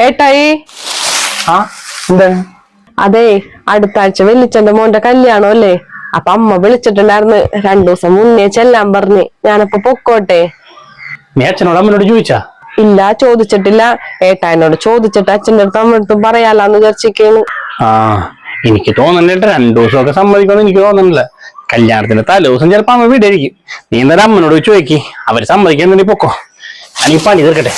ഏട്ടായി? ആ എന്താണ് അതെ അടുത്ത ആഴ്ച വെല്ലിച്ചന്റെ മോന്റെ കല്യാണം അല്ലേ? അപ്പൊ അമ്മ വിളിച്ചിട്ടുണ്ടായിരുന്നു. രണ്ടു ദിവസം മുന്നേ ചെല്ലാൻ പറഞ്ഞ്. ഞാനപ്പൊ പൊക്കോട്ടെ. നീ അച്ഛനോട് അമ്മനോട് ചോദിച്ചാ? ഇല്ല ചോദിച്ചിട്ടില്ല. ഏട്ടായനോട് ചോദിച്ചിട്ട് അച്ഛന്റെ അടുത്ത് അമ്മടുത്തും പറയാലാന്ന് വിചാരിച്ചിരിക്കുന്നു ആ എനിക്ക് തോന്നുന്നില്ല രണ്ടു ദിവസമൊക്കെ സമ്മതിക്കുമെന്ന് എനിക്ക് തോന്നണില്ല കല്യാണത്തിന്റെ തലേ ദിവസം ചിലപ്പോ അമ്മ വീടായിരിക്കും. നീ എന്തായാലും അമ്മനോട് ചോദിക്കി. അവർ സമ്മതിക്കാൻ നീ പൊക്കോ. ഞാൻ ഈ പണി തീർക്കട്ടെ.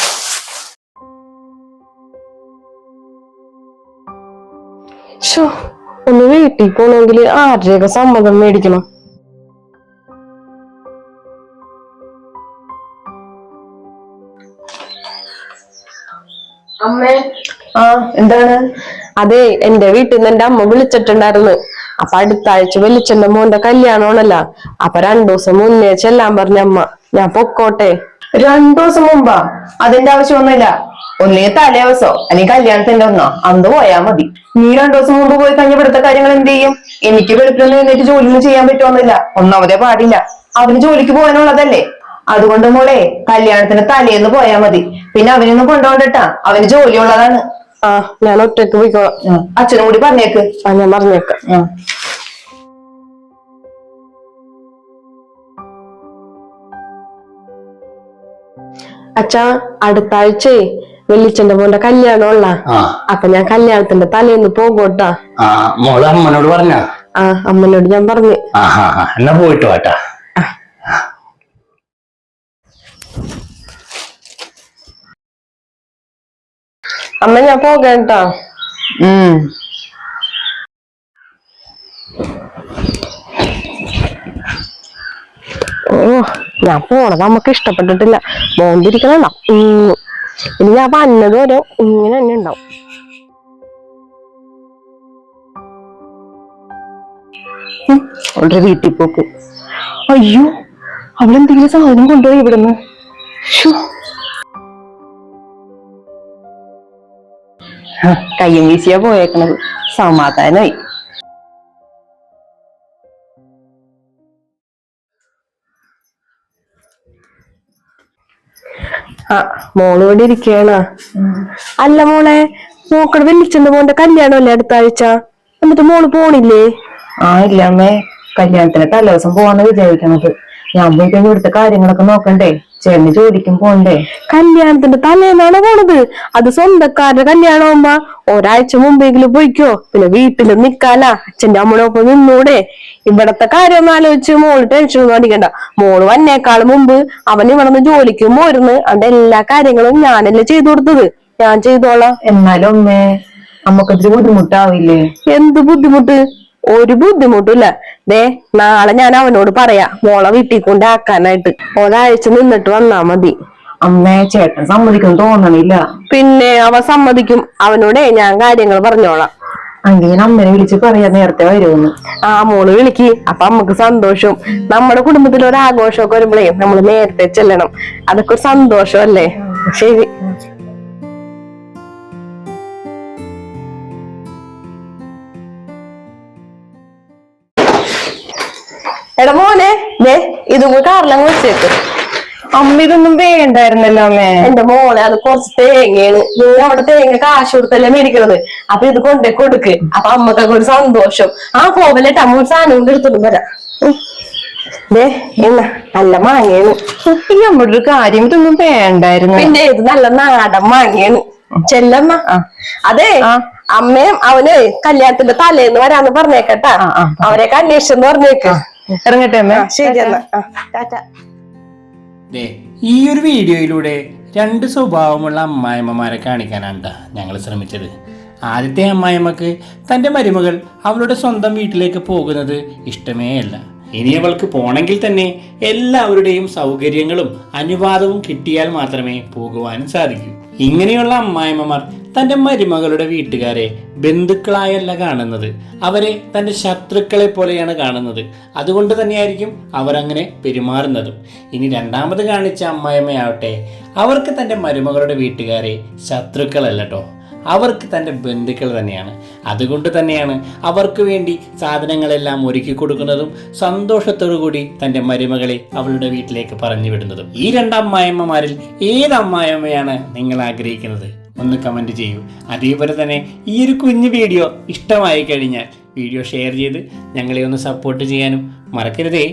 ഷോ ഒന്ന് വീട്ടിൽ പോണെങ്കിൽ ആരുടെയൊക്കെ സമ്മതം മേടിക്കണം? ആ എന്താണ്? അതെ എന്റെ വീട്ടിൽ നിന്ന് എന്റെ അമ്മ വിളിച്ചിട്ടുണ്ടായിരുന്നു. അപ്പൊ അടുത്ത ആഴ്ച വെളിച്ചെന്റെ മോന്റെ കല്യാണമാണല്ല. അപ്പൊ രണ്ടു ദിവസം മുന്നേ ചെല്ലാൻ പറഞ്ഞ അമ്മ ഞാൻ പൊക്കോട്ടെ. രണ്ടു ദിവസം മുമ്പാ? അതിന്റെ ആവശ്യമൊന്നുമില്ല ഒന്നേ തലേവസോ അല്ലെങ്കിൽ കല്യാണത്തിന്റെ ഒന്നോ അന്ന് പോയാ മതി. നീ രണ്ടു ദിവസം മുമ്പ് പോയി കഴിഞ്ഞ ഇവിടുത്തെ കാര്യങ്ങൾ എന്ത് ചെയ്യും? എനിക്ക് വെളുപ്പിനൊന്നും എഴുന്നേറ്റ് ജോലിയൊന്നും ചെയ്യാൻ പറ്റുമെന്നില്ല ഒന്നാമതേ പാടില്ല. അവന് ജോലിക്ക് പോകാനുള്ളതല്ലേ? അതുകൊണ്ട് മോളെ കല്യാണത്തിന് തലേന്ന് പോയാ മതി. പിന്നെ അവനൊന്നും കൊണ്ടുപോകണ്ടട്ടാ അവന് ജോലിയുള്ളതാണ്. ആ ഞാൻ ഒറ്റയ്ക്ക് പോയിക്കോളാം. അച്ഛനും കൂടി പറഞ്ഞേക്ക്. ആ ഞാൻ പറഞ്ഞേക്കാം. അച്ഛാ അടുത്ത ആഴ്ചേ വെള്ളിച്ചന്റെ മോന്റെ കല്യാണം ഉള്ള അപ്പൊ ഞാൻ കല്യാണത്തിന്റെ തലേന്ന് പോകോട്ടാ. മോൾ അമ്മനോട് പറഞ്ഞ? ആ അമ്മനോട് ഞാൻ പറഞ്ഞു. എന്നാ പോയിട്ട് വാട്ടാ അമ്മ ഞാൻ പോകട്ടോ ഓ ഞാൻ പോണത് നമുക്ക് ഇഷ്ടപ്പെട്ടിട്ടില്ല. മോന്തിരിക്കണ ഇനി ഞാൻ വന്നത് വരെ ഇങ്ങനെ തന്നെ ഉണ്ടാവും. അവളുടെ വീട്ടിൽ പോക്ക്. അയ്യോ അവളെന്തെങ്കിലും സാധനം കൊണ്ടുപോയി ഇവിടുന്ന്. കയ്യും വീശിയാ പോയേക്കണത്. സമാധാനായി. ആ മോൾ ഇവിടെ ഇരിക്കണ അല്ല മോളെ മോക്കടെ വെല്ലിച്ചെന്ന് മോന്റെ കല്യാണമല്ലേ അടുത്ത ആഴ്ച? എന്നിട്ട് മോൾ പോണില്ലേ? ആ ഇല്ല അമ്മേ. കല്യാണത്തിന് തലേദിവസം പോവാന്ന് വിചാരിക്കണത്. ഞാൻ പോയിട്ട് ഇവിടുത്തെ കാര്യങ്ങളൊക്കെ നോക്കണ്ടേ? ചേട്ടന് ജോലിക്കും പോണ്ടേ? കല്യാണത്തിന്റെ തലേന്നാണ് പോണത്. അത് സ്വന്തക്കാരുടെ കല്യാണമാകുമ്പോ ഒരാഴ്ച മുമ്പെങ്കിലും പോയിക്കോ. പിന്നെ വീട്ടിൽ നിക്കാല അച്ഛന്റെ അമ്മയോടൊപ്പം നിന്നൂടെ. ഇവിടത്തെ കാര്യം ഒന്ന് ആലോചിച്ച് മോൾ ടെൻഷൻ ഒന്നും അടിക്കണ്ട. മോൾ വന്നേക്കാൾ മുമ്പ് അവൻ ഇവിടെ നിന്ന് ജോലിക്കും പോരുന്ന്. അതിന്റെ എല്ലാ കാര്യങ്ങളും ഞാനല്ലേ ചെയ്തു കൊടുത്തത്. ഞാൻ ചെയ്തോളാം. എന്നാലും അമ്മേ നമുക്കതിരി ബുദ്ധിമുട്ടാവില്ലേ? എന്ത് ബുദ്ധിമുട്ട്? ഒരു ബുദ്ധിമുട്ടില്ല ദേ നാളെ ഞാൻ അവനോട് പറയാ. മോളെ വീട്ടിൽ കൊണ്ടാക്കാനായിട്ട് ഒരാഴ്ച നിന്നിട്ട് വന്നാ മതി. അമ്മേ ചേട്ടൻ സമ്മതിക്കും തോന്നണില്ല. പിന്നെ അവ സമ്മതിക്കും. അവനോടേ ഞാൻ കാര്യങ്ങൾ പറഞ്ഞോളാം. അങ്ങനെ അമ്മനെ വിളിച്ച് പറയാ. നേരത്തെ വരുമെന്ന്. ആ മോൾ വിളിക്ക്. അപ്പൊ അമ്മയ്ക്ക് സന്തോഷം. നമ്മുടെ കുടുംബത്തിൽ ഒരു ആഘോഷമൊക്കെ വരുമ്പോഴേ നമ്മൾ നേരത്തെ ചെല്ലണം. അതൊക്കെ ഒരു സന്തോഷമല്ലേ? ശരി. എടാ മോനെ ദേ ഇതും കൂടി കാറിലങ്ങ് വെച്ചേക്ക്. അമ്മ ഇതൊന്നും വേണ്ടായിരുന്നല്ലോ അമ്മേ. എന്റെ മോളെ അത് കുറച്ച് തേങ്ങയാണ്. നീ അവിടെ തേങ്ങ കാശ് കൊടുത്തല്ലേ മേടിക്കണത്. അപ്പൊ ഇത് കൊണ്ടേ കൊടുക്ക്. അപ്പൊ അമ്മക്കൊക്കെ ഒരു സന്തോഷം. ആ പോവല്ലേട്ടാ അമ്മ ഒരു സാധനം കൊണ്ട് എടുത്തോണ്ട് വരാം. ദേ ഇന്ന നല്ല മാങ്ങയാണ്. ഈ അമ്മയുടെ ഒരു കാര്യം ഇതൊന്നും വേണ്ടായിരുന്നു. പിന്നെ ഇത് നല്ല നാടൻ മാങ്ങയാണ്. ചെല്ലമ്മ. അതെ അമ്മയും അവന് കല്യാണത്തിന്റെ തലേന്ന് വരാന്ന് പറഞ്ഞേക്കട്ടാ അവരെ. അവരെയൊക്കെ അന്വേഷിച്ചെന്ന് പറഞ്ഞേക്ക്. ഇറങ്ങട്ടെ അമ്മ. ശരി എന്നാ ടാറ്റ. ദേ, ഈ ഒരു വീഡിയോയിലൂടെ രണ്ട് സ്വഭാവമുള്ള അമ്മായിമ്മമാരെ കാണിക്കാനാണ് ഞങ്ങൾ ശ്രമിച്ചത്. ആദ്യത്തെ അമ്മായിമ്മക്ക് തന്റെ മരുമകൾ അവളുടെ സ്വന്തം വീട്ടിലേക്ക് പോകുന്നത് ഇഷ്ടമേ അല്ല. ഇനി അവൾക്ക് പോണെങ്കിൽ തന്നെ എല്ലാവരുടെയും സൗകര്യങ്ങളും അനുവാദവും കിട്ടിയാൽ മാത്രമേ പോകുവാനും സാധിക്കൂ. ഇങ്ങനെയുള്ള അമ്മായിമ്മമാർ തന്റെ മരുമകളുടെ വീട്ടുകാരെ ബന്ധുക്കളായല്ല കാണുന്നത്. അവരെ തന്റെ ശത്രുക്കളെ പോലെയാണ് കാണുന്നത്. അതുകൊണ്ട് തന്നെയായിരിക്കും അങ്ങനെ പെരുമാറുന്നതും. ഇനി രണ്ടാമത് കാണിച്ച അമ്മായിമ്മയാവട്ടെ അവർക്ക് തന്റെ മരുമകളുടെ വീട്ടുകാരെ ശത്രുക്കളല്ല കേട്ടോ അവർക്ക് തന്റെ ബന്ധുക്കൾ തന്നെയാണ്. അതുകൊണ്ട് തന്നെയാണ് അവർക്ക് വേണ്ടി സാധനങ്ങളെല്ലാം ഒരുക്കി കൊടുക്കുന്നതും സന്തോഷത്തോടു കൂടി തന്റെ മരുമകളെ അവളുടെ വീട്ടിലേക്ക് പറഞ്ഞു വിടുന്നതും. ഈ രണ്ട് അമ്മായിമ്മമാരിൽ ഏത് അമ്മായിമ്മയാണ് നിങ്ങൾ ആഗ്രഹിക്കുന്നത്? ഒന്ന് കമന്റ് ചെയ്യൂ. അതേപോലെ തന്നെ ഈ ഒരു കുഞ്ഞു വീഡിയോ ഇഷ്ടമായി കഴിഞ്ഞാൽ വീഡിയോ ഷെയർ ചെയ്ത് ഞങ്ങളെ ഒന്ന് സപ്പോർട്ട് ചെയ്യാനും മറക്കരുതേ.